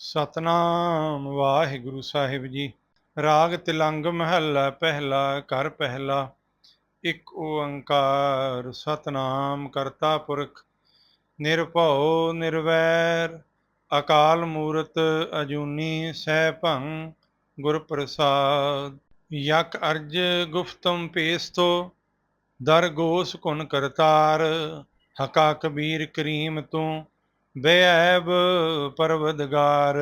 ਸਤਨਾਮ ਵਾਹਿਗੁਰੂ ਸਾਹਿਬ ਜੀ। ਰਾਗ ਤਿਲੰਗ ਮਹੱਲਾ ਪਹਿਲਾ, ਘਰ ਪਹਿਲਾ। ਇੱਕ ਓੰਕਾਰ ਸਤਨਾਮ ਕਰਤਾ ਪੁਰਖ। ਨਿਰਭਉ, ਨਿਰਵੈਰ, ਅਕਾਲ ਮੂਰਤ ਅਜੂਨੀ ਸੈਭੰ ਗੁਰ ਪ੍ਰਸਾਦ ਯਕ ਅਰਜ ਗੁਫਤਮ ਪੇਸਤੋ ਦਰ ਗੋਸ ਕੁਨ ਕਰਤਾਰ। ਹਕਾ ਕਬੀਰ ਕਰੀਮ ਤੂੰ ਬੇਅਬ ਪਰਵਦਗਾਰ,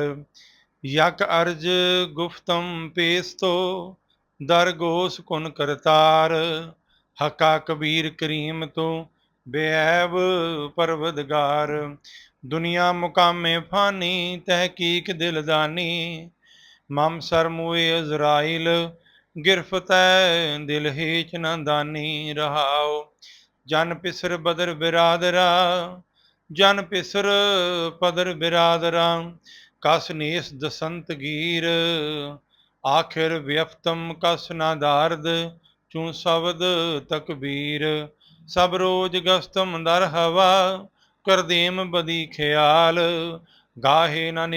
ਯਕ ਅਰਜ ਗੁਫਤਮ ਪੇਸਤੋ ਦਰ ਗੋਸ ਕੁਨ ਕਰਤਾਰ, ਹਕਾ ਕਬੀਰ ਕਰੀਮ ਤੋਂ ਬੇਅਬ ਪਰਵਦਗਾਰ। ਦੁਨੀਆ ਮੁਕਾਮੇ ਫਾਨੀ ਤਹਿਕੀਕ ਦਿਲਦਾਨੀ ਮਮ ਸਰਮੂਏ ਇਜ਼ਰਾਈਲ ਗਿਰਫਤੈ ਦਿਲ ਹੀਚ ਨੰਦਾਨੀ ਰਹਾਉ। ਜਨ ਪਿਸਰ ਬਦਰ ਬਿਰਾਦਰਾ ਜਨ ਪਿਸਰ ਪਦਰ ਬਿਰਾਦਰਾ, ਕਸ ਨੀਸ ਦਸੰਤ ਗੀਰ। ਆਖਿਰ ਵਿਅਫਤਮ ਕਸ ਨਾ ਦਾਰਦ ਚੂ ਸ਼ਬਦ ਤਕਬੀਰ ਸਭ ਰੋਜ ਗਸਤਮ ਦਰ ਹਵਾ, ਕਰਦੇਮ ਬਦੀ ਖਿਆਲ। ਗਾਹੇ ਨਾ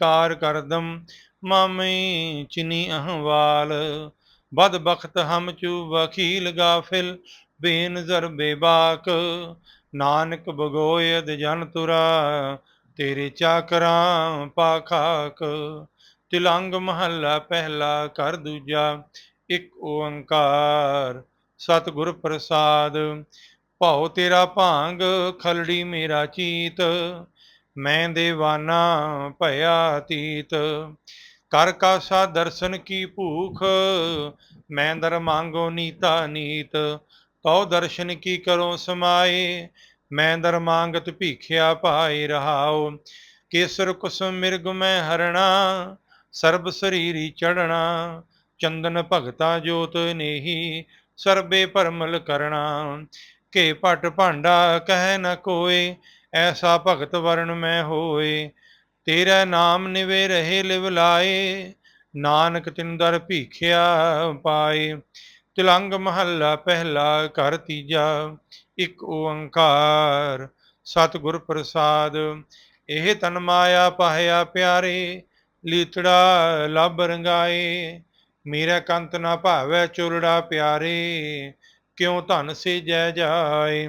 ਕਾਰ ਕਰਦਮ, ਮਾਮੀ ਚਿਨੀ ਅਹਵਾਲ। ਬਦ ਬਖਤ ਹਮ ਚੂ ਵਕੀਲ ਗਾਫਿਲ, ਬੇਨਜ਼ਰ ਬੇਬਾਕ। ਨਾਨਕ ਬਗੋਇਦ ਜਨ ਤੁਰਾ, ਤੇਰੇ ਚਾਕਰਾਂ ਪਾਖਾਕ ਤਿਲੰਗ ਮਹੱਲਾ ਪਹਿਲਾ ਕਰ ਦੂਜਾ, ਇੱਕ ਓੰਕਾਰ ਸਤਿਗੁਰ ਪ੍ਰਸਾਦ। ਭਉ ਤੇਰਾ ਭਾਂਗ, ਖਲੜੀ ਮੇਰਾ ਚੀਤ। ਮੈਂ ਦੇਵਾਨਾ ਭਇਆ ਤੀਤ। ਕਰ ਕਾਸਾ ਦਰਸ਼ਨ ਕੀ ਭੂਖ, ਮੈਂ ਦਰ ਮੰਗੋ ਨੀਤਾ ਨੀਤ। ਤਉ ਦਰਸ਼ਨ ਕੀ ਕਰੋ ਸਮਾਏ? ਮੈਂ ਦਰ ਮੰਗਤ ਭੀਖਿਆ ਪਾਈ ਰਹਾਉ। ਕੇਸਰ ਕੁਸਮ ਮਿਰਗ ਮੈਂ ਹਰਣਾ, ਸਰਬ ਸਰੀਰੀ ਚੜਣਾ ਚੰਦਨ ਭਗਤਾ ਜੋਤ ਨੇਹੀ, ਸਰਬੇ ਪਰਮਲ ਕਰਣਾ। ਕੇ ਪਟ ਭਾਂਡਾ ਕਹਿ ਨ ਕੋਏ, ਐਸਾ ਭਗਤ ਵਰਣ ਮੈਂ ਹੋਏ। ਤੇਰਾ ਨਾਮ ਨਿਵੇ ਰਹੇ ਲਿਵ ਲਾਏ, ਨਾਨਕ ਤਿਨ ਦਰ ਭੀਖਿਆ ਪਾਏ। ਤਿਲੰਗ ਮਹੱਲਾ ਪਹਿਲਾ ਘਰ ਤੀਜਾ, ਇੱਕ ਓੰਕਾਰ। ਸਤਿਗੁਰ ਪ੍ਰਸਾਦ, ਇਹ ਤਨ ਮਾਇਆ ਪਾਇਆ ਪਿਆਰੇ, ਲੀਤੜਾ ਲਬ ਰੰਗਾਏ। ਮੇਰਾ ਕੰਤ ਨਾ ਭਾਵੈ ਚੁਲੜਾ ਪਿਆਰੇ, ਕਿਉ ਧਨ ਸੇ ਜੈ ਜਾਏ?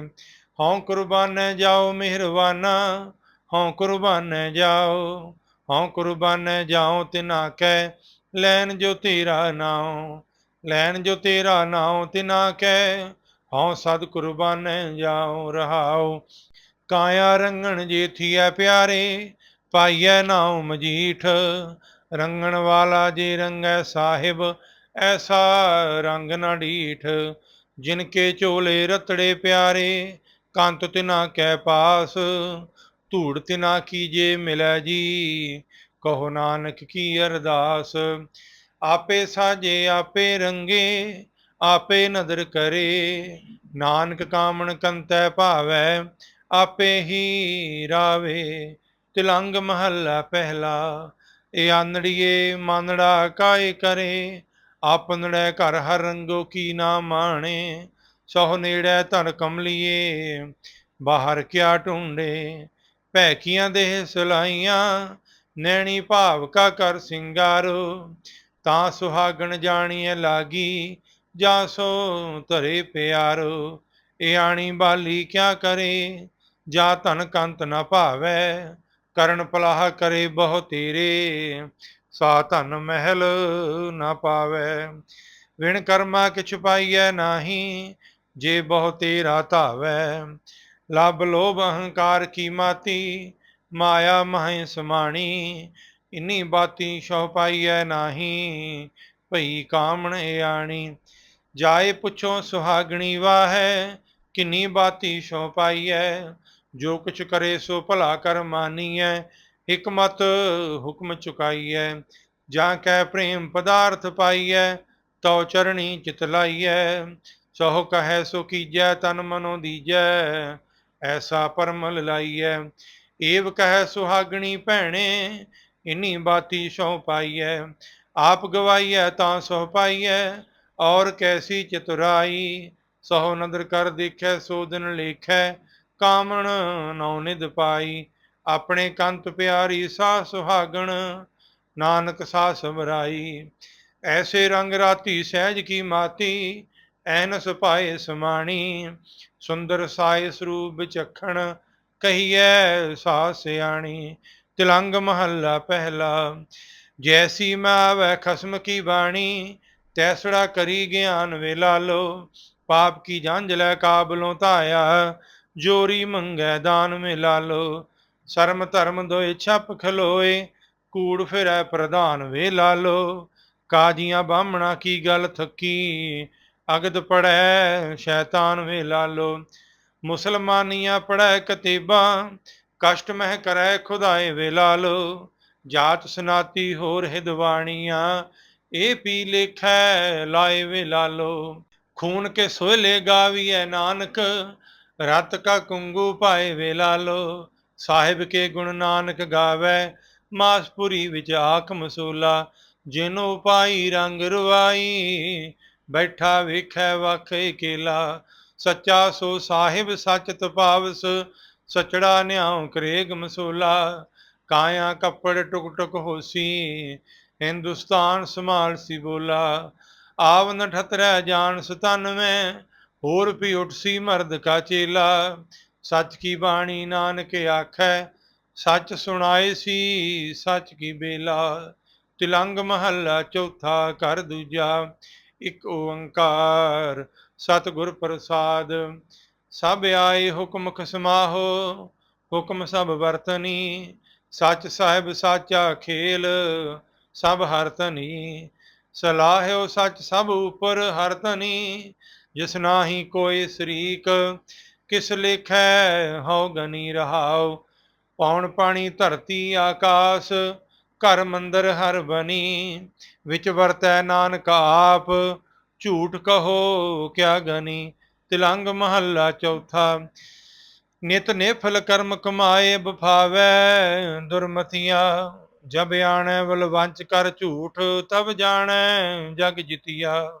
ਹਉ ਕੁਰਬਾਨ ਜਾਓ ਮਿਹਰਬਾਨਾ, ਹਉ ਕੁਰਬਾਨ ਜਾਓ, ਹਉ ਕੁਰਬਾਨ ਜਾਓ ਤਿਨਾ ਕੈ ਲੈਨ ਜੋ ਤੇਰਾ ਨਾਉ। ਲੈਣ ਜੋ ਤੇਰਾ ਨਾਉ ਤਿਨਾ ਕੈ ਹਉ ਸਦ ਕੁਰਬਾਨ ਜਾਉ ਰਹਾਉ। ਕਾਇਆ ਰੰਗਣ ਜੇਥੀਐ ਪਿਆਰੇ, ਪਾਈਐ ਨਾਉ ਮਜੀਠ। ਰੰਗਣ ਵਾਲਾ ਜੇ ਰੰਗੈ ਸਾਹਿਬ, ਐਸਾ ਰੰਗ ਨਾ ਢੀਠ। ਜਿਨ ਕੇ ਝੋਲੇ ਰਤੜੇ ਪਿਆਰੇ, ਕੰਤ ਤਿਨਾ ਕੈ ਪਾਸ। ਧੂੜ ਤਿਨਾ ਕੀਜੇ ਮਿਲੈ ਜੀ, ਕਹੋ ਨਾਨਕ ਕੀ ਅਰਦਾਸ। ਆਪੇ ਸਾਜੇ ਆਪੇ ਰੰਗੇ, ਆਪੇ ਨਦਰ ਕਰੇ। ਨਾਨਕ ਕਾਮਣ ਕੰਤੈ ਭਾਵੈ, ਆਪੇ ਹੀ ਰਾਵੇ। ਤਿਲੰਗ ਮਹੱਲਾ ਪਹਿਲਾ ਇਹ ਆਨੜੀਏ ਮਨੜਾ ਕਾਇ ਕਰੇ। ਆਪਨੜੈ ਘਰ ਹਰ ਰੰਗੋ ਕੀ ਨਾ ਮਾਣੇ ਸੋ ਨੇੜੈ ਧਨ ਕਮਲੀਏ, ਬਾਹਰ ਕਿਆ ਢੂੰਡੇ। ਭੈਕੀਆਂ ਦੇ ਸਲਾਈਆਂ, ਨੈਣੀ ਭਾਵ ਕਾ ਕਰ ਸਿੰਗਾਰੋ। ਤਾਂ ਸੁਹਾਗਣ ਜਾਣੀਐ ਲਾਗੀ ਜਾ ਸੋ ਧਰੇ ਪਿਆਰ। ਇਹ ਆਣੀ ਬਾਲੀ ਕਿਆ ਕਰੇ, ਜਾ ਧਨ ਕੰਤ ਨਾ ਭਾਵੈ, ਕਰਨ ਪਲਾਹ ਕਰੇ ਬਹੁ ਤੇਰੇ। ਸਾ ਧਨ ਮਹਿਲ ਨਾ ਪਾਵੈ, ਵਿਣ ਕਰਮਾ ਕਿਛ ਪਾਈਐ ਨਾਹੀ, ਜੇ ਬਹੁ ਤੇਰਾ ਧਾਵੈ। ਲਬ ਲੋਭ ਅਹੰਕਾਰ ਕੀ ਮਾਤੀ, ਮਾਇਆ ਮਹਿ ਸਮਾਣੀ ਇਨੀ ਬਾਤੀ ਸ਼ੋ ਪਾਈਐ ਨਾਹੀ, ਭਈ ਕਾਮਣ ਆਣੀ। ਜਾਏ ਪੁੱਛੋ ਸੁਹਾਗਣੀ ਵਾਹੈ, ਕਿੰਨੀ ਬਾਤੀ ਸ਼ੋ ਪਾਈਐ। ਜੋ ਕੁਛ ਕਰੇ ਸੋ ਭਲਾ ਕਰ ਮਾਨੀਐ, ਹਕਮਤ ਹੁਕਮ ਚੁਕਾਈਐ। ਜਾਂ ਕੈ ਪ੍ਰੇਮ ਪਦਾਰਥ ਪਾਈਐ, ਤਉ ਚਰਣੀ ਚਿਤ ਲਾਈਐ। ਸੋ ਕਹੈ ਸੋ ਕੀਜੈ, ਤਨ ਮਨੋ ਦੀਜੈ, ਐਸਾ ਪਰਮ ਲਾਈਐ ਏਵ ਕਹੈ ਸੁਹਾਗਣੀ ਭੈਣੇ ਇਨੀ ਬਾਤੀ ਸੋ ਪਾਈਐ, ਆਪ ਗਵਾਈਐ ਤਾਂ ਸੋ ਪਾਈਐ, ਔਰ ਕੈਸੀ ਚਤੁਰਾਈ ਸੋ ਨਦਰ ਕਰ ਦੇਖੈ, ਸੋ ਦਿਨ ਲੇਖੈ, ਕਾਮਣ ਨਉ ਨਿਦ ਪਾਈ, ਆਪਣੇ ਕੰਤ ਪਿਆਰੀ ਸਾ ਸੁਹਾਗਣ, ਨਾਨਕ ਸਾ ਸਮਰਾਈ ਐਸੇ ਰੰਗ ਰਾਤੀ ਸਹਿਜ ਕੀ ਮਾਤੀ, ਐਨਸ ਪਾਏ ਸਮਾਣੀ, ਸੁੰਦਰ ਸਾਇ ਸਰੂਪ ਵਿਚਖਣ ਕਹੀਐ ਸਾ ਸਿਆਣੀ ਤਿਲੰਗ ਮਹੱਲਾ ਪਹਿਲਾ। ਜੈਸੀ ਮੈਂ ਆਵੈ ਖਸਮ ਕੀ ਬਾਣੀ, ਤੈਸੜਾ ਕਰੀ ਗਿਆਨ ਵੇ ਲਾਲੋ ਪਾਪ ਕੀ ਜੰਝ ਲੈ ਕਾਬਲੋਂ ਧਾਇਆ, ਜੋਰੀ ਮੰਗੈ ਦਾਨ ਮੇ ਲਾਲੋ ਸ਼ਰਮ ਧਰਮ ਦੋਏ ਛੱਪ ਖਲੋਏ, ਕੂੜ ਫਿਰੈ ਪ੍ਰਧਾਨ ਵੇ ਲਾਲੋ ਕਾਜੀਆਂ ਬਾਹਮਣਾ ਕੀ ਗੱਲ ਥੱਕੀ, ਅਗਦ ਪੜੈ ਸ਼ੈਤਾਨ ਵੇ ਲਾਲੋ ਮੁਸਲਮਾਨੀਆਂ ਪੜੈ ਕਤੀਬਾਂ ਕਸ਼ਟ ਮਹਿ ਕਰੈ ਖੁਦਾਏ ਵੇ ਜਾਤ ਸਨਾਤੀ ਹੋਰ ਹਿਦਵਾਣੀਆਂ ਇਹ ਪੀ ਲੇਖੈ ਲਾਏ ਵੇ ਖੂਨ ਕੇ ਸੋਹਲੇ ਗਾਵੀਐ ਨਾਨਕ, ਰਤ ਕਾ ਕੁੰਗੂ ਪਾਏ ਵੇ ਸਾਹਿਬ ਕੇ ਗੁਣ ਨਾਨਕ ਗਾਵੇ ਮਾਸਪੁਰੀ ਵਿੱਚ ਆਖ ਮਸੂਲਾ, ਜਿਨੋ ਪਾਈ ਰੰਗ ਰਵਾਈ, ਬੈਠਾ ਵੇਖੈ ਵਖੇ ਕੇਲਾ। ਸੱਚਾ ਸੋ ਸਾਹਿਬ ਸੱਚ ਤਪਾਵਸ ਸਚੜਾ ਨਿਆਉ ਕਰੇਗ ਮਸੂਲਾ, ਕਾਇਆ ਕੱਪੜ ਟੁਕ ਟੁਕ ਹੋਸੀ, ਹਿੰਦੁਸਤਾਨ ਸੰਭਾਲ ਸੀ ਬੋਲਾ। ਆਵ ਨਠਤਰੈ ਜਾਣ ਸਤਨਵੇਂ, ਹੋਰ ਵੀ ਉਠਸੀ ਮਰਦ ਕਾ ਚੇਲਾ। ਸੱਚ ਕੀ ਬਾਣੀ ਨਾਨਕ ਆਖੈ, ਸੱਚ ਸੁਣਾਏ ਸੀ ਸੱਚ ਕੀ ਬੇਲਾ। ਤਿਲੰਗ ਮਹੱਲਾ ਚੌਥਾ ਕਰ ਦੂਜਾ, ਇੱਕ ਓੰਕਾਰ, ਸਤਿਗੁਰ ਪ੍ਰਸਾਦ। ਸਭ ਆਏ ਹੁਕਮ ਖਸਮਾਹੋ, ਹੁਕਮ ਸਭ ਵਰਤਨੀ। ਸੱਚ ਸਾਹਿਬ ਸਾਚਾ ਖੇਲ, ਸਭ ਹਰਤਨੀ। ਸਲਾਹਿਓ ਸੱਚ ਸਭ ਉਪਰ ਹਰਤਨੀ, ਜਿਸ ਨਾਹੀ ਕੋਈ ਸਰੀਕ, ਕਿਸ ਲੇਖੈ ਹਉ ਗਨੀ ਰਹਾਉ। ਪੌਣ ਪਾਣੀ ਧਰਤੀ ਆਕਾਸ, ਘਰ ਮੰਦਰ ਹਰ ਬਨੀ। ਵਿੱਚ ਵਰਤੈ ਨਾਨਕ ਆਪ, ਝੂਠ ਕਹੋ ਕਿਆ ਗਨੀ। ਤਿਲੰਗ ਮਹੱਲਾ ਚੌਥਾ। ਨਿਤ ਨਿਫਲ ਕਰਮ ਕਮਾਏ ਬਫਾਵੈ ਦੁਰਮਤੀਆਂ ਜਬ ਆਣੈ ਬਲਵੰਚ ਕਰ ਝੂਠ, ਤਬ ਜਾਣੈ ਜਗ ਜਿਤਿਆ।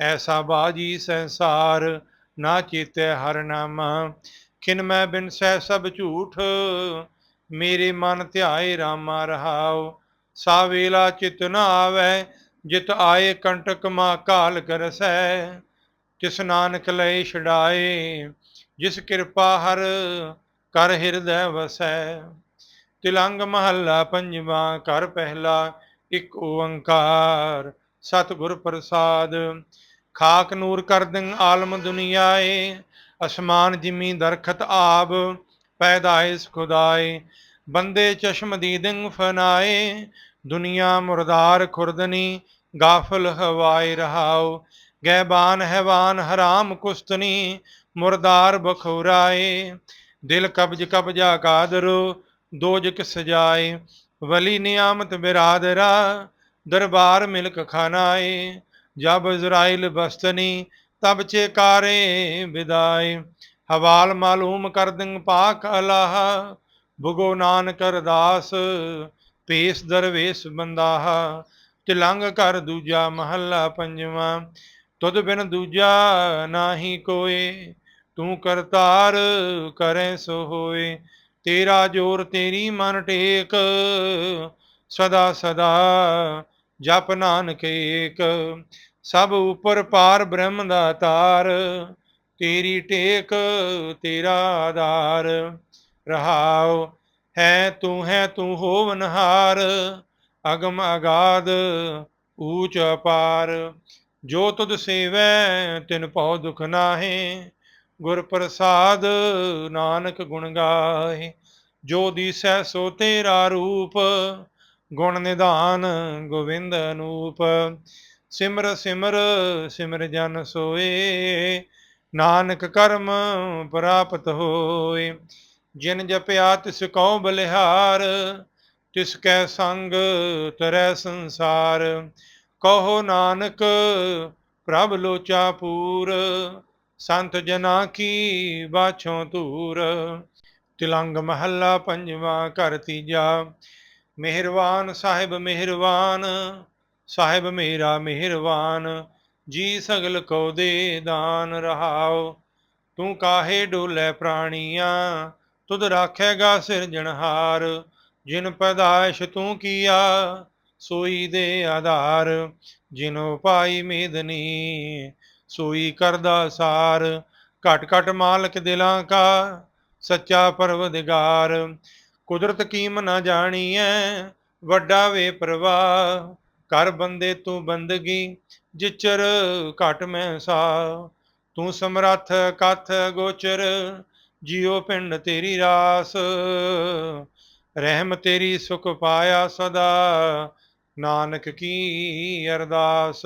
ਐਸਾ ਬਾਜੀ ਸੰਸਾਰ ਨਾ ਚੇਤੈ ਹਰ ਨਾਮ। ਖਿਨ ਮੈਂ ਬਿਨ ਸਹਿ ਸਭ ਝੂਠ, ਮੇਰੇ ਮਨ ਧਿਆਏ ਰਾਮਾ ਰਹਾਉ। ਸਾ ਵੇਲਾ ਚਿਤ ਨ ਆਵੈ, ਜਿਤ ਆਏ ਕੰਟਕ ਮਾ ਕਾਲ ਕਰਸੈ। ਤਿਸ ਨਾਨਕ ਲੈ ਛਡਾਏ, ਜਿਸ ਕਿਰਪਾ ਹਰ ਕਰ ਹਿਰਦੈ ਵਸੈ। ਤਿਲੰਗ ਮਹੱਲਾ ਪੰਜਵਾਂ ਕਰ ਪਹਿਲਾ ਇੱਕ ਓੰਕਾਰ। ਸਤਿਗੁਰ ਪ੍ਰਸਾਦ, ਖਾਕ ਨੂਰ ਕਰ ਦਿੰ ਆਲਮ ਦੁਨੀਆਏ। ਅਸਮਾਨ ਜਿਮੀ ਦਰਖਤ ਆਬ, ਪੈਦਾਇਸ ਖੁਦਾਏ। ਬੰਦੇ ਚਸ਼ਮ ਦੀਦਿੰ ਫਨਾਏ, ਦੁਨੀਆ ਮੁਰਦਾਰ ਖੁਰਦਨੀ, ਗਾਫਲ ਹਵਾਏ ਰਹਾਓ। ਗੈਬਾਨ ਹੈਵਾਨ ਹਰਾਮ ਕੁਸਤਨੀ, ਮੁਰਦਾਰ ਬਖੌਰਾਏ। ਦਿਲ ਕਬਜ ਕਬਜਾ ਕਾਦਰੋ ਦੋਜਕ ਸਜਾਏ ਵਲੀ ਨਿਆਮਤ ਬਿਰਾਦਰਾ ਦਰਬਾਰ ਮਿਲਕ ਖਾਨਾਏ। ਜਬ ਇਜ਼ਰਾइल ਬਸਤਨੀ, ਤਬ ਚੇਕਾਰੇ ਵਿਦਾਏ। ਹਵਾਲ ਮਾਲੂਮ ਕਰ ਦਿੰ ਪਾਕ ਅਲਾਹ ਬੁਗੋ ਨਾਨਕ ਅਰਦਾਸ, ਪੇਸ ਦਰਵੇਸ ਬੰਦਾਹ। ਤਿਲੰਗ ਕਰ ਦੂਜਾ ਮਹੱਲਾ ਪੰਜਵਾਂ। ਤੁਧ ਬਿਨ ਦੂਜਾ ਨਾਹੀ ਕੋਏ, ਤੂੰ ਕਰਤਾਰ ਕਰੈ ਸੋ ਹੋਏ। ਤੇਰਾ ਜੋਰ ਤੇਰੀ ਮਨ ਟੇਕ, ਸਦਾ ਸਦਾ ਜਪ ਨਾਨਕ ਏਕ। ਸਭ ਉਪਰ ਪਾਰ ਬ੍ਰਹਮ ਦਾ ਤਾਰ, ਤੇਰੀ ਟੇਕ, ਤੇਰਾ ਆਧਾਰ। ਰਹਾਉ, ਹੈ ਤੂੰ ਹੈ ਤੂੰ ਹੋਵਨਹਾਰ ਅਗਮ ਅਗਾਦ ਊਚ ਅਪਾਰ। ਜੋ ਤੁਧ ਸੇਵੈ, ਤਿਨ ਭਉ ਦੁਖ ਨਾਹੇ। ਗੁਰ ਪ੍ਰਸਾਦ ਨਾਨਕ ਗੁਣ ਗਾਏ ਜੋ ਦੀਸੈ ਸੋ ਤੇਰਾ ਰੂਪ, ਗੁਣ ਨਿਧਾਨ ਗੋਵਿੰਦ ਅਨੂਪ। ਸਿਮਰ ਸਿਮਰ ਸਿਮਰ ਜਨ ਸੋਏ। ਨਾਨਕ ਕਰਮ ਪ੍ਰਾਪਤ ਹੋਏ। ਜਿਨ ਜਪਿਆ ਤਿਸ ਕਉ ਬਲਿਹਾਰ, ਤਿਸ ਕੈ ਸੰਗ ਤਰੈ ਸੰਸਾਰ। ਕਹੋ ਨਾਨਕ, ਪ੍ਰਭ ਲੋਚਾ ਪੂਰ, ਸੰਤ ਜਨਾ ਕੀ ਬਾਛੋਂ ਧੂਰ ਤਿਲੰਗ ਮਹੱਲਾ ਪੰਜਵਾਂ ਘਰ ਤੀਜਾ ਮਿਹਰਵਾਨ ਸਾਹਿਬ ਮਿਹਰਵਾਨ ਸਾਹਿਬ ਮੇਰਾ ਮਿਹਰਵਾਨ ਜੀ ਸਗਲ ਕੋ ਦੇ ਦਾਨ ਰਹਾਓ। ਤੂੰ ਕਾਹੇ ਡੋਲੇ ਪ੍ਰਾਣੀਆਂ, ਤੁਧ ਰਾਖੇਗਾ ਸਿਰਜਣਹਾਰ, ਜਿਨ ਪੈਦਾਇਸ਼ ਤੂੰ ਕੀਆ ਸੋਈ ਦੇ ਆਧਾਰ, ਜਿਨੋ ਪਾਈ ਮੇਦਨੀ ਸੋਈ ਕਰਦਾ ਸਾਰ, ਘਟ ਘਟ ਮਾਲਕ ਦਿਲਾਂ ਕਾ, ਸੱਚਾ ਪਰਵਦਗਾਰ। ਕੁਦਰਤ ਕੀਮ ਨਾ ਜਾਣੀਐ, ਵੱਡਾ ਵੇ ਪ੍ਰਵਾਹ। ਕਰ ਬੰਦੇ ਤੂੰ ਬੰਦਗੀ, ਜਿਚਰ ਘਟ ਮੈਂ ਸਾ ਤੂੰ ਸਮਰੱਥ ਕਥ ਗੋਚਰ, ਜਿਉ ਪਿੰਡ ਤੇਰੀ ਰਾਸ। ਰਹਿਮ ਤੇਰੀ ਸੁਖ ਪਾਇਆ ਸਦਾ। ਨਾਨਕ ਕੀ ਅਰਦਾਸ?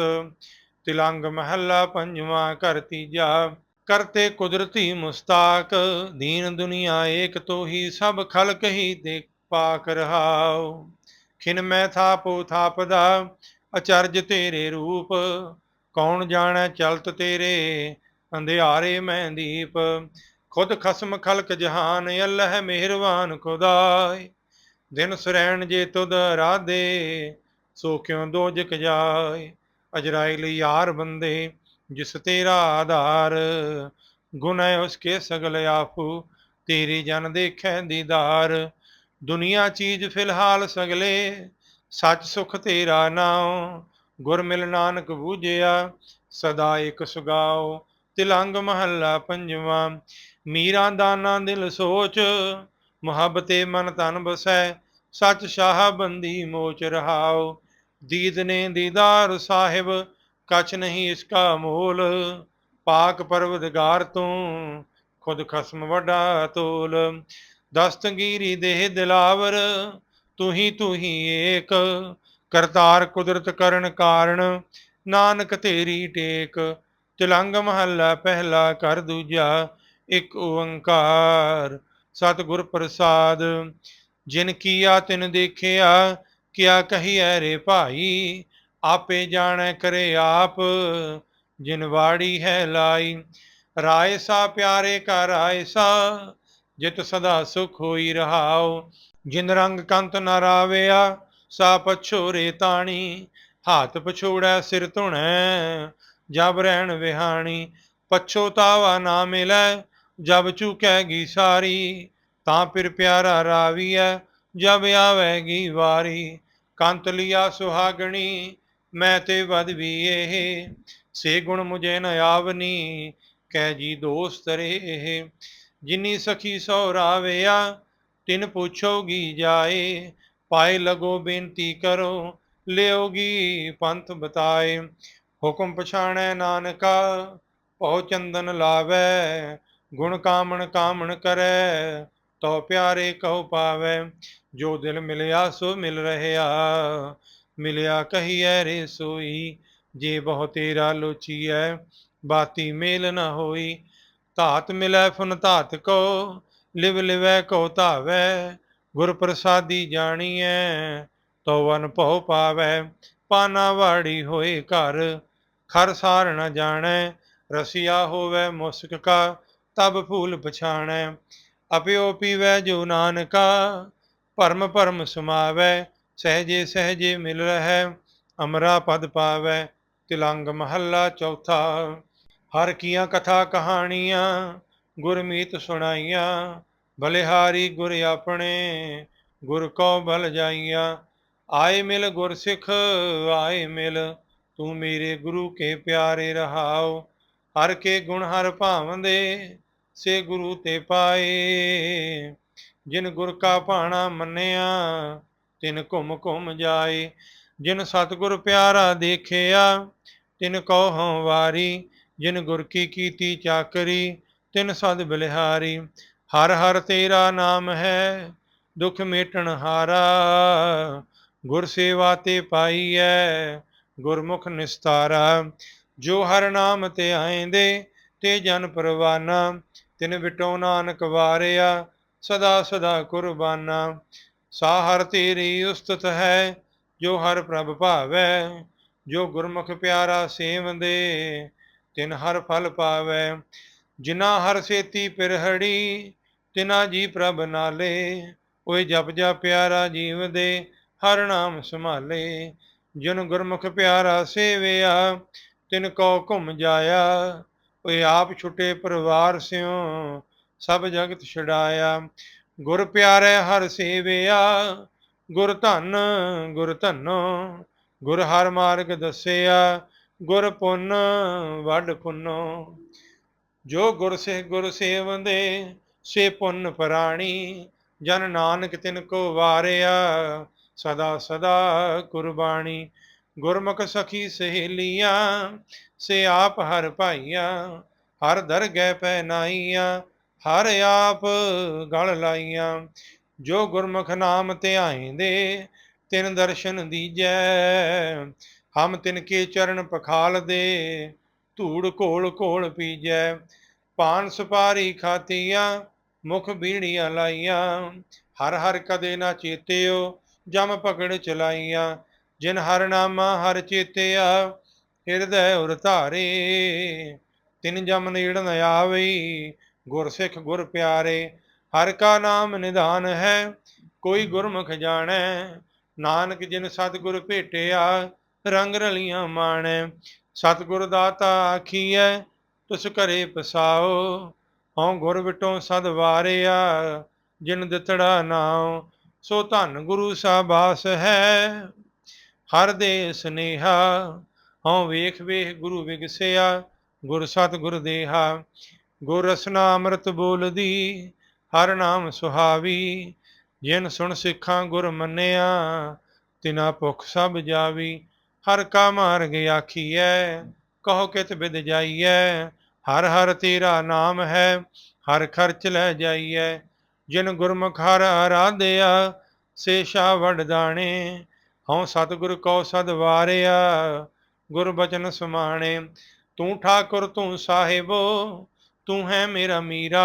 ਤਿਲੰਗ ਮਹੱਲਾ ਪੰਜਵਾਂ ਕਰ ਤੀਜਾ, ਕਰਤੇ ਕੁਦਰਤੀ ਮੁਸਤਾਕ, ਦੀਨ ਦੁਨੀਆ ਏਕ ਤੋ ਹੀ ਸਭ ਖਲਕ ਹੀ ਦੇ ਪਾਕ ਰਹਾਉ। ਖਿਨ ਮੈਂ ਥਾਪੋ ਥਾਪਦਾ, ਅਚਰਜ ਤੇਰੇ ਰੂਪ। ਕੌਣ ਜਾਣੈ ਚਲਤ ਤੇਰੇ, ਅੰਧਿਆਰੇ ਮੈਂ ਦੀਪ। ਖੁਦ ਖਸਮ ਖਲਕ ਜਹਾਨ, ਅੱਲਹ ਮਿਹਰਬਾਨ ਖੁਦਾਏ ਦਿਨ ਸੁਰੈਣ ਜੇ ਤੁਧ ਰਾਧੇ ਸੋ ਕਿਉ ਦੋਜਕ ਜਾਏ ਅਜਰਾਇਲ ਯਾਰ ਬੰਦੇ, ਜਿਸ ਤੇਰਾ ਆਧਾਰ। ਗੁਣ ਹੈ ਉਸਕੇ ਸਗਲ ਆਫੂ ਤੇਰੀ ਜਨ ਦੇਖੈ ਦੀਦਾਰ। ਦੁਨੀਆ ਚੀਜ਼ ਫਿਲਹਾਲ ਸਗਲੇ, ਸੱਚ ਸੁਖ ਤੇਰਾ ਨਾਉ। ਗੁਰ ਮਿਲ ਨਾਨਕ ਬੂਝਿਆ, ਸਦਾ ਇੱਕ ਸੁਗਾਓ ਤਿਲੰਗ ਮਹੱਲਾ ਪੰਜਵਾਂ, ਮੀਰਾਂ ਦਾਨਾ ਦਿਲ ਸੋਚ। ਮੁਹੱਬਤੇ ਮਨ ਤਨ ਬਸੈ ਸੱਚ ਸ਼ਾਹ ਬੰਦੀ ਮੋਚ ਰਹਾਓ ਦੀਦ ਨੇ ਦੀਦਾਰ ਸਾਹਿਬ, ਕਛ ਨਹੀਂ ਇਸਕਾ ਮੋਲ। ਪਾਕ ਪਰਵਦਗਾਰ ਤੂੰ, ਖੁਦ ਖਸਮ ਵੱਡਾ ਤੋਲ। ਦਸਤਗੀਰੀ ਦੇਹ ਦਿਲਾਵਰ ਤੂੰ ਹੀ ਤੂੰ ਹੀ ਏਕ। ਕਰਤਾਰ ਕੁਦਰਤ ਕਰਨ ਕਾਰਨ, ਨਾਨਕ ਤੇਰੀ ਟੇਕ। ਤਿਲੰਗ ਮਹੱਲਾ ਪਹਿਲਾ ਕਰ ਦੂਜਾ, ਇੱਕ ਓੰਕਾਰ। ਸਤਿਗੁਰ ਪ੍ਰਸਾਦ, ਜਿਨ ਕੀਆ ਤਿਨ ਦੇਖਿਆ ਕਿਆ ਕਹੀਐ ਰੇ ਭਾਈ? ਆਪੇ ਜਾਣੈ ਕਰੇ ਆਪ, ਜਿਨ ਵਾੜੀ ਹੈ ਲਾਈ। ਰਾਏ ਸਾ ਪਿਆਰੇ ਕਾ ਆਏ ਸਾ, ਜਿਤ ਸਦਾ ਸੁਖ ਹੋਈ ਰਹਾਉ। ਜਿਨ ਰੰਗ ਕੰਤ ਨ ਰਾਵਿਆ, ਸਾ ਪਛੋਰੇ ਤਾਣੀ। ਹਾਥ ਪਛੋੜੈ, ਸਿਰ ਧੁਣੈ, ਜਬ ਰਹਿਣ ਵਿਹਾਣੀ। ਪਛੋਤਾਵਾ ਨਾ ਮਿਲੈ, ਜਬ ਚੁਕੈਗੀ ਸਾਰੀ। ਤਾਂ ਫਿਰ ਪਿਆਰਾ ਰਾਵੀਐ, ਜਬ ਆਵੇਗੀ ਵਾਰੀ। ਕੰਤ ਲਿਆ ਸੁਹਾਗਣੀ, ਮੈਂ ਤੇ ਵਦ ਵੀ ਇਹ, ਸੇ ਗੁਣ ਮੁਝੇ ਨ ਆਵਨੀ, ਕਹਿ ਜੀ ਦੋਸਤ ਰੇ ਇਹ ਜਿਨੀ ਸਖੀ ਸੋ ਰਾਵਿਆ, ਤਿਨ ਪੁੱਛੋਗੀ ਜਾਏ, ਪਾਏ ਲਗੋ ਬੇਨਤੀ ਕਰੋ, ਲਿਓਗੀ ਪੰਥ ਬਤਾਏ। ਹੁਕਮ ਪਛਾਣੈ ਨਾਨਕਾ ਭਉ ਚੰਦਨ ਲਾਵੈ, ਗੁਣ ਕਾਮਣ ਕਾਮਣ ਕਰੈ ਤੋ ਪਿਆਰੇ ਕਉ ਪਾਵੈ ਜੋ ਦਿਲ ਮਿਲਿਆ ਸੋ ਮਿਲ ਰਹਿਆ। ਮਿਲਿਆ ਕਹੀਐ ਰੇ ਸੋਈ, ਜੇ ਬਹੁ ਤੇਰਾ ਲੋਚੀਐ, ਬਾਤੀ ਮੇਲ ਨ ਹੋਈ। ਧਾਤ ਮਿਲੈ ਫੁਨ ਧਾਤ ਕੋ, ਲਿਵ ਲਿਵੈ ਕੋ ਧਾਵੈ ਗੁਰ ਪ੍ਰਸਾਦੀ ਜਾਣੀਐ, ਤੋ ਵਨ ਭਉ ਪਾਵੈ। ਪਾਨਾ ਵਾੜੀ ਹੋਏ ਘਰ, ਖਰ ਸਾਰ ਨ ਜਾਣੈ, ਰਸਿਆ ਹੋਵੇ ਮੁਸਕ ਕਾ, ਤਬ ਫੂਲ ਪਛਾਣੈ। ਅਪਿਓ ਪੀਵੈ ਜੋ ਨਾਨਕਾ, ਭਰਮ ਭਰਮ ਸਮਾਵੈ, ਸਹਜੇ ਸਹਜੇ ਮਿਲ ਰਹਿ, ਅਮਰਾ ਪਦ ਪਾਵੈ, ਤਿਲੰਗ ਮਹੱਲਾ ਚੌਥਾ। ਹਰ ਕੀਆਂ ਕਥਾ ਕਹਾਣੀਆਂ, ਗੁਰਮੀਤ ਸੁਣਾਈਆਂ, ਬਲਿਹਾਰੀ ਗੁਰ ਆਪਣੇ, ਗੁਰ ਕੋ ਬਲ ਜਾਈਆਂ। ਆਏ ਮਿਲ ਗੁਰ ਸਿੱਖ ਆਏ ਮਿਲ, ਤੂੰ ਮੇਰੇ ਗੁਰੂ ਕੇ ਪਿਆਰੇ ਰਹਾਓ ਹਰ ਕੇ ਗੁਣ ਹਰ ਭਾਵੰਦੇ ਸੇ ਗੁਰੂ ਤੇ ਪਾਏ। ਜਿਨ ਗੁਰ ਕਾ ਭਾਣਾ ਮੰਨਿਆ, ਤਿਨ ਘੁਮ ਘੁਮ ਜਾਏ। ਜਿਨ ਸਤਗੁਰ ਪਿਆਰਾ ਦੇਖਿਆ, ਤਿਨ ਕੋ ਹਉ ਵਾਰੀ। ਜਿਨ ਗੁਰ ਕੀ ਕੀਤੀ ਚਾਕਰੀ, ਤਿਨ ਸਦ ਬਲਿਹਾਰੀ। ਹਰ ਹਰ ਤੇਰਾ ਨਾਮ ਹੈ, ਦੁਖ ਮੇਟਣ ਹਾਰਾ। ਗੁਰ ਸੇਵਾ ਤੇ ਪਾਈ ਐ, ਗੁਰਮੁਖ ਨਿਸਤਾਰਾ। ਜੋ ਹਰ ਨਾਮ ਤੇ ਆਏਂਦੇ, ਤੇ ਜਨ ਪਰਵਾਨਾ। ਤਿਨ ਵਿਟੋ ਨਾਨਕ ਵਾਰਿਆ, ਸਦਾ ਸਦਾ ਕੁਰਬਾਨਾ। ਸਾ ਹਰ ਤੇਰੀ ਉਸਤਤ ਹੈ, ਜੋ ਹਰ ਪ੍ਰਭ ਭਾਵੈ, ਜੋ ਗੁਰਮੁਖ ਪਿਆਰਾ ਸੇਵੰਦੇ ਤਿਨ ਹਰ ਫਲ ਪਾਵੈ। ਜਿਨਾ ਹਰ ਸੇਤੀ ਪਿਰਹੜੀ, ਤਿਨਾ ਜੀ ਪ੍ਰਭ ਨਾਲੇ। ਓਏ ਜਪ ਜਾ ਪਿਆਰਾ ਜੀਵ ਦੇ, ਹਰ ਨਾਮ ਸੰਭਾਲੇ। ਜਿਨ ਗੁਰਮੁਖ ਪਿਆਰਾ ਸੇਵਿਆ, ਤਿਨ ਕੋ ਘੁਮ ਜਾਇਆ ਓਏ ਆਪ ਛੁਟੇ ਪਰਿਵਾਰ ਸਿਓ, ਸਭ ਜਗਤ ਛਡਾਇਆ। ਗੁਰ ਪਿਆਰੇ ਹਰ ਸੇਵਿਆ, ਗੁਰ ਧੰਨ, ਗੁਰ ਧੰਨੋ, ਗੁਰ ਹਰ ਮਾਰਗ ਦੱਸਿਆ, ਗੁਰ ਪੁੰਨ ਵੱਡ ਪੁੰਨੋ ਜੋ ਗੁਰ ਸੇ, ਗੁਰ ਸੇਵੰਦੇ, ਸੇ ਪੁੰਨ ਪ੍ਰਾਣੀ, ਜਨ ਨਾਨਕ ਤਿਨ ਕੋ ਵਾਰਿਆ, ਸਦਾ ਸਦਾ ਕੁਰਬਾਨੀ ਗੁਰਮੁਖ ਸਖੀ ਸਹੇਲੀਆਂ, ਸੇ ਆਪ ਹਰ ਭਾਈਆਂ, ਹਰ ਦਰਗਹਿ ਪੈ ਨਾਈਆਂ ਹਰ ਆਪ ਗਲ ਲਾਈਆਂ। ਜੋ ਗੁਰਮੁਖ ਨਾਮ ਧਿਆਇਂਦੇ ਤਿਨ ਦਰਸ਼ਨ ਦੀਜੈ। ਹਮ ਤਿਨ ਕੇ ਚਰਨ ਪਖਾਲ ਦੇ ਧੂੜ ਘੋਲ ਘੋਲ ਪੀਜੈ। ਪਾਨ ਸੁਪਾਰੀ ਖਾਤੀਆਂ, ਮੁਖ ਬੀੜੀਆਂ ਲਾਈਆਂ। ਹਰ ਹਰ ਕਦੇ ਨਾ ਚੇਤਿਓ, ਜਮ ਪਕੜ ਚਲਾਈਆਂ। ਜਿਨ ਹਰ ਨਾਮਾ ਹਰ ਚੇਤਿਆ ਹਿਰਦੈ ਉਰ ਧਾਰੇ, ਤਿਨ ਜਮ ਨੇੜ ਨ ਆਵਈ ਗੁਰ ਸਿੱਖ ਗੁਰ ਪਿਆਰੇ, ਹਰ ਕਾ ਨਾਮ ਨਿਧਾਨ ਹੈ, ਕੋਈ ਗੁਰਮੁਖ ਜਾਣੈ, ਨਾਨਕ ਜਿਨ ਸਤਿਗੁਰ ਭੇਟਿਆ, ਰੰਗ ਰਲੀਆਂ ਮਾਣੈ, ਸਤਿਗੁਰ ਦਾਤਾ ਆਖੀਐ, ਤੁਸ ਘਰੇ ਪਸਾਓ, ਹਉ ਗੁਰ ਵਿਟੋ ਸਦ ਵਾਰਿਆ, ਜਿਨ ਦਿੱਤੜਾ ਨਾਉ, ਸੋ ਧੰਨ ਗੁਰੂ ਸਾਬਾਸ ਹੈ। ਹਰ ਦੇ ਸਨੇਹਾ, ਹਉ ਵੇਖ ਵੇਖ ਗੁਰੂ ਵਿਗਸਿਆ, ਗੁਰ ਸਤ ਗੁਰ ਦੇਹਾ। ਗੁਰ ਰਸਨਾ ਅੰਮ੍ਰਿਤ ਬੋਲਦੀ, ਹਰ ਨਾਮ ਸੁਹਾਵੀ। ਜਿਨ ਸੁਣ ਸਿੱਖਾਂ ਗੁਰ ਮੰਨਿਆ, ਤਿਨਾ ਭੁਖ ਸਭ ਜਾਵੀ। ਹਰ ਕਾ ਮਾਰਗ ਆਖੀਐ, ਕਹੋ ਕਿਤ ਬਿਦ ਜਾਈਐ। ਹਰ ਹਰ ਤੇਰਾ ਨਾਮ ਹੈ, ਹਰ ਖਰਚ ਲੈ ਜਾਈਐ। ਜਿਨ ਗੁਰਮੁਖ ਹਰ ਆਰਾਧਿਆ, ਸੇ ਸ਼ਾ ਵਡ ਦਾਣੇ। ਹਉ ਸਤਿਗੁਰ ਕੋ ਸਦ ਵਾਰਿਆ, ਗੁਰ ਬਚਨ ਸਮਾਣੇ। ਤੂੰ ਠਾਕੁਰ ਤੂੰ ਸਾਹਿਬ, ਤੂੰ ਹੈ ਮੇਰਾ ਮੀਰਾ।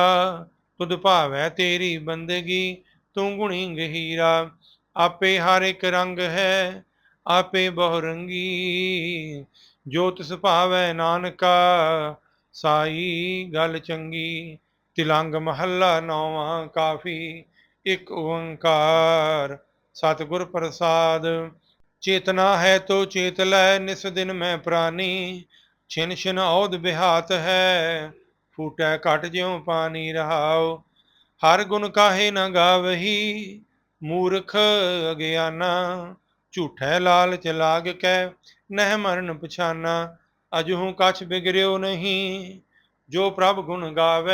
ਤੁਧ ਭਾਵੈ ਤੇਰੀ ਬੰਦਗੀ, ਤੂੰ ਗੁਣੀ ਗਹੀਰਾ। ਆਪੇ ਹਰ ਇੱਕ ਰੰਗ ਹੈ, ਆਪੇ ਬਹੁ ਰੰਗੀ। ਜੋ ਤਿਸ ਭਾਵੈ ਨਾਨਕਾ, ਸਾਈ ਗੱਲ ਚੰਗੀ। ਤਿਲੰਗ ਮਹੱਲਾ ਨੌਵਾਂ ਕਾਫੀ, ਇੱਕ ਓੰਕਾਰ। ਸਤਿਗੁਰ ਪ੍ਰਸਾਦ, ਚੇਤਨਾ ਹੈ ਤੋ ਚੇਤ ਲੈ, ਨਿਸ ਦਿਨ ਮੈਂ ਪ੍ਰਾਨੀ, ਛਿਨ ਛਿਨ ਔਦ ਬਿਹਾਤ ਹੈ, ਫੂਟੈ ਘਟ ਜਿਉ ਪਾਣੀ ਰਹਾਉ, ਹਰ ਗੁਣ ਕਾਹੇ ਨ ਗਾਵਹੀ, ਮੂਰਖ ਅਗਿਆਨਾ, ਝੂਠੈ ਲਾਲ ਚਲਾਗ ਕੈ, ਨਹਿ ਮਰਨ ਪਛਾਨਾ, ਅਜਹੂ ਕਛ ਬਿਗਰਿਓ ਨਹੀਂ, ਜੋ ਪ੍ਰਭ ਗੁਣ ਗਾਵੇ,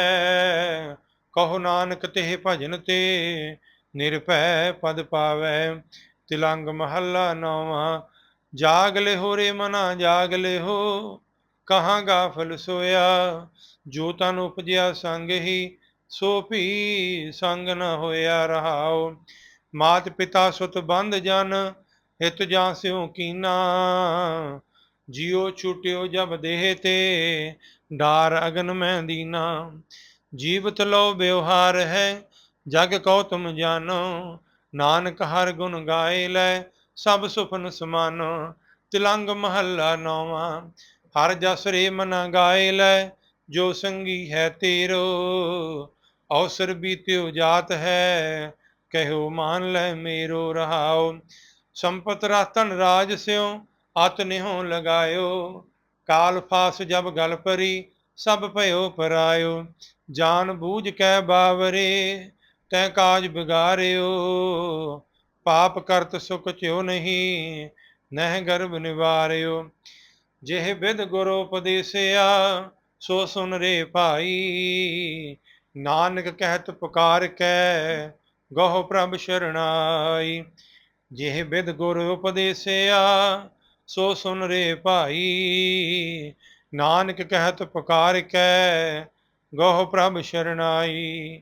ਕਹੋ ਨਾਨਕ ਤੇ ਭਜਨ ਤੇ ਨਿਰਭੈ ਪਦ ਪਾਵੈ, ਤਿਲੰਗ ਮਹੱਲਾ ਨੌਵਾਂ, ਜਾਗ ਲੈ ਹੋ ਰੇ ਮਨਾ, ਜਾਗ ਲੈ ਹੋ, ਕਹਾਂ ਗਾਫਲ ਸੋਇਆ, ਜੋ ਤਨ ਉਪਜਿਆ ਸੰਗ ਹੀ, ਸੋ ਭੀ ਸੰਗ ਨ ਹੋਇਆ ਰਹਾਉ। ਮਾਤ ਪਿਤਾ ਸੁਤ ਬੰਧ ਜਨ, ਹਿਤ ਜਾਂ ਸਿਉ ਕੀਨਾ, ਜਿਉ ਛੁਟਿਓ ਜਬ ਦੇਹ ਤੇ, ਡਾਰ ਅਗਨ ਮੈਂ ਦੀਨਾ। ਜੀਵਤ ਲੋ ਬਿਵਹਾਰ ਹੈ ਜਗ ਕਉ ਤੁਮ ਜਾਨੋ ਨਾਨਕ ਹਰ ਗੁਣ ਗਾਏ ਲੈ, ਸਭ ਸੁਪਨ ਸਮਾਨੋ, ਤਿਲੰਗ ਮਹੱਲਾ ਨੌਵਾਂ, ਹਰ ਜਸ ਰੇ ਮਨ ਗਾਏ ਲੈ, ਜੋ ਸੰਗੀ ਹੈ ਤੇਰੋ, ਅਵਸਰ ਬੀਤਿਓ ਜਾਤ ਹੈ, ਕਹਿਓ ਮਾਨ ਲੈ ਮੇਰੋ ਰਹਾਓ, ਸੰਪਤ ਰਤਨ ਰਾਜ ਸਿਉ, ਅਤ ਨਿਹੋ ਲਗਾਇਓ, ਕਾਲ ਫਾਸ ਜਬ ਗਲ ਪਰੀ, ਸਭ ਭਇਓ ਪਰਾਇਓ, ਜਾਨ ਬੂਝ ਕੈ ਬਾਵਰੇ ਤੈ ਕਾਜ ਬਿਗਾਰਿਓ, ਪਾਪ ਕਰਤ ਸੁਖ ਚਿਉ ਨਹੀਂ, ਨਹਿ ਗਰਭ ਨਿਵਾਰਿਓ। ਜਿਹ ਬਿਦ ਗੁਰ ਉਪਦੇਸਿਆ, ਸੋ ਸੁਨ ਰੇ ਭਾਈ। ਨਾਨਕ ਕਹਿਤ ਪੁਕਾਰ ਕੈ, ਗਹੁ ਪ੍ਰਭ ਸ਼ਰਣਾਈ। ਜਿਹ ਬਿਦ ਗੁਰ ਉਪਦੇਸਿਆ, ਸੋ ਸੁਨ ਰੇ ਭਾਈ। ਨਾਨਕ ਕਹਿਤ ਪੁਕਾਰ ਕੈ, ਗਹੁ ਪ੍ਰਭ ਸ਼ਰਣਾਈ।